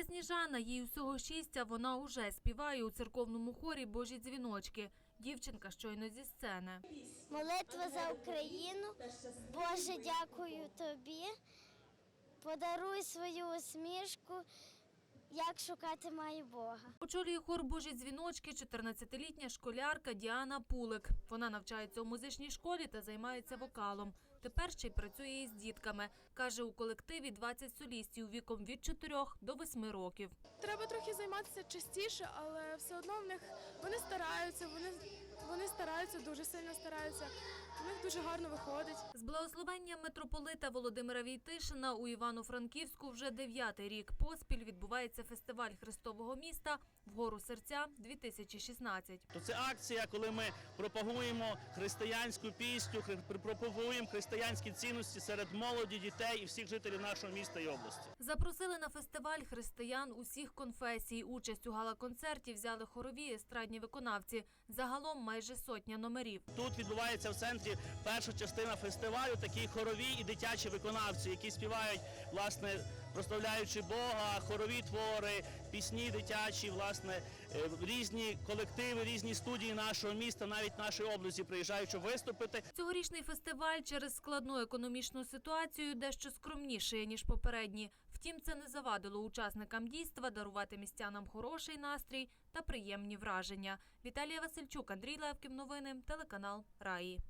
Звати Сніжана, їй усього шість, вона уже співає у церковному хорі Божі дзвіночки. Дівчинка щойно зі сцени. Молитва за Україну. Боже, дякую тобі. Подаруй свою усмішку, як шукати має Бога. Очолює хор Божі дзвіночки 14-літня школярка Діана Пулик. Вона навчається у музичній школі та займається вокалом. Тепер ще й працює із дітками. Каже, у колективі 20 солістів віком від 4 до 8 років. Треба трохи займатися частіше, але все одно в них вони стараються, вони, вони стараються, дуже сильно стараються. У них дуже гарно виходить. З благословенням митрополита Володимира Війтишина у Івано-Франківську вже дев'ятий рік поспіль відбувається фестиваль Христового міста «Вгору серця 2016. То це акція, коли ми пропагуємо християнську пісню, пропагуємо християнські цінності серед молоді, дітей і всіх жителів нашого міста і області. Запросили на фестиваль християн усіх конфесій. Участь у гала-концерті взяли хорові естрадні виконавці. Загалом майже сотня номерів. Тут відбувається в центрі перша частина фестивалю, такі хорові і дитячі виконавці, які співають, власне, прославляючи Бога, хорові твори, пісні дитячі, власне, е, різні колективи, різні студії нашого міста, навіть нашої області приїжджають, щоб виступити. Цьогорічний фестиваль через складну економічну ситуацію дещо скромніший, ніж попередні. Втім, це не завадило учасникам дійства дарувати містянам хороший настрій та приємні враження. Віталія Васильчук, Андрій Левків. Новини, телеканал Раї.